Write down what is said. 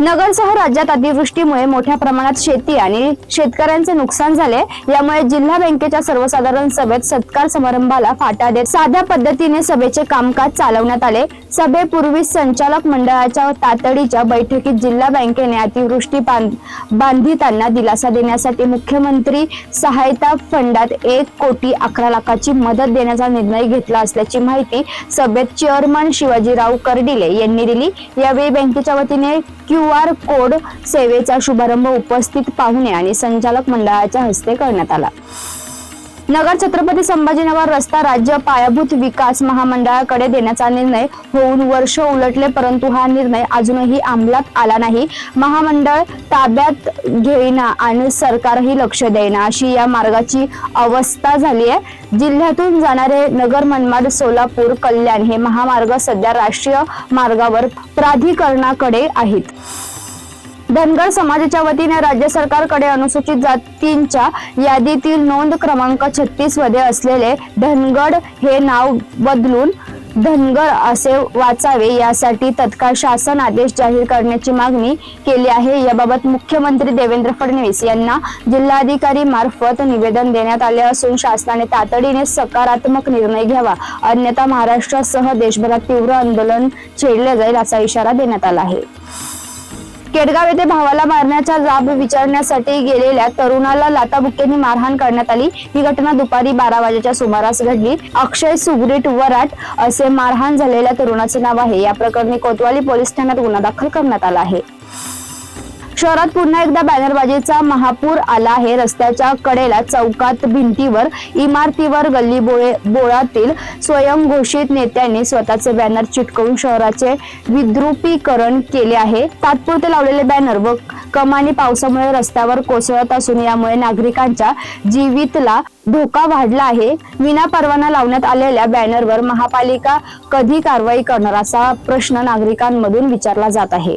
नगरसह राज्यात अतिवृष्टीमुळे मोठ्या प्रमाणात शेती आणि शेतकऱ्यांचे नुकसान झाले. यामुळे जिल्हा बँकेच्या सर्वसाधारण सभेत सत्कार समारंभाला फाटा देत साध्या पद्धतीने सभेचे कामकाज चालवण्यात आले. सभेपूर्वी संचालक मंडळाच्या तातडीच्या बैठकीत जिल्हा बँकेने अतिवृष्टी बांधितांना दिलासा देण्यासाठी मुख्यमंत्री सहायता फंडात एक कोटी अकरा लाखाची मदत देण्याचा निर्णय घेतला असल्याची माहिती सभेत चेअरमन शिवाजीराव कर्डिले यांनी दिली. यावेळी बँकेच्या वतीने क्यू. क्यू आर कोड सेवेचा शुभारंभ उपस्थित पाहुणे आणि संचालक मंडळाच्या हस्ते करण्यात आला. नगर छत्रपती संभाजीनगर रस्ता राज्य पायाभूत विकास महामंडळाकडे देण्याचा निर्णय होऊन वर्ष उलटले परंतु हा निर्णय अजूनही अंमलात आला नाही. महामंडळ ताब्यात घेईना आणि सरकारही लक्ष देईना अशी या मार्गाची अवस्था झाली आहे. जिल्ह्यातून जाणारे नगर मनमाड सोलापूर कल्याण हे महामार्ग सध्या राष्ट्रीय मार्गावर प्राधिकरणाकडे आहेत. धनगर समाजाच्या वतीने राज्य सरकारकडे अनुसूचित जातींच्या यादीतील नोंद क्रमांक छत्तीसमध्ये असलेले धनगड हे नाव बदलून धनगर असे वाचावे यासाठी तत्काळ शासन आदेश जाहीर करण्याची मागणी केली आहे. याबाबत मुख्यमंत्री देवेंद्र फडणवीस यांना जिल्हाधिकारी मार्फत निवेदन देण्यात आले असून शासनाने तातडीने सकारात्मक निर्णय घ्यावा. अन्यथा महाराष्ट्रासह देशभरात तीव्र आंदोलन छेडले जाईल असा इशारा देण्यात आला आहे. केडगाव येथे भावाला मारण्याचा जाब विचारण्यासाठी गेलेल्या तरुणाला लाताबुक्क्यांनी मारहाण करण्यात आली. ही घटना दुपारी बारा वाजेच्या सुमारास घडली. अक्षय सुगरेट वराट असे मारहाण झालेल्या तरुणाचे नाव आहे. या प्रकरणी कोतवाली पोलीस ठाण्यात गुन्हा दाखल करण्यात आला आहे. शहरात पुन्हा एकदा बॅनरबाजीचा महापूर आला आहे. रस्त्याच्या कडेला चौकात भिंतीवर इमारतीवर गल्ली बोळे बोळातील स्वयंघोषित नेत्यांनी स्वतःचे बॅनर चिटकवून शहराचे विद्रुपीकरण केले आहे. तात्पुरते लावलेले बॅनर व कमानी पावसामुळे रस्त्यावर कोसळत असून यामुळे नागरिकांच्या जीवितला धोका वाढला आहे. विना परवाना लावण्यात आलेल्या बॅनरवर महापालिका कधी कारवाई करणार असा प्रश्न नागरिकांमधून विचारला जात आहे.